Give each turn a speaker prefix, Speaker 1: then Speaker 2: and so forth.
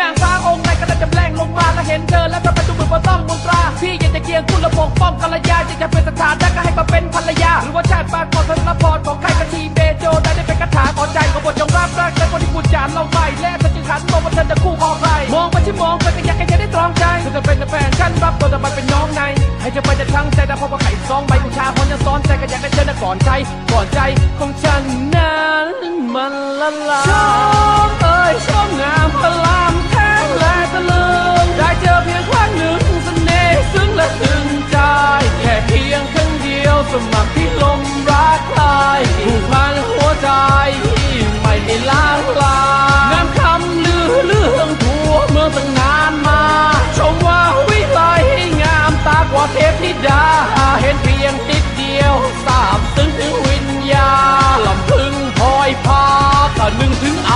Speaker 1: นางฟ้าองค์ไหนก็ได้จำแรงลงมาแล้วเห็นเธอแล้วทำไมดูเหมือนว่าต้องมนตรา พี่อยากจะเกียงคุณระปกป้องกัลยาอยากจะเป็นสถานะก็ให้มาเป็นภรรยา หรือว่าชาติปากก่อนธนพรของใครก็ทีเบโจได้ได้เป็นคาถาก่อนใจของบทยอมรับรักและคนที่พูดจานเราไม่และเธอจึงหันมองว่าเธอจะคู่ของใครมองไปที่มองไปก็อยากให้เธอได้ตรองใจเธอจะเป็นแฟนฉันรับตัวจะไปเป็นน้องในให้เธอไปจะทั้งใจแต่พอว่าไข่ซองใบกุชาพรจะซ้อนใจก็อยากได้เธอนะก่อนใจก่อนใจของฉันนั้นมันละลาย หนึ่งถึง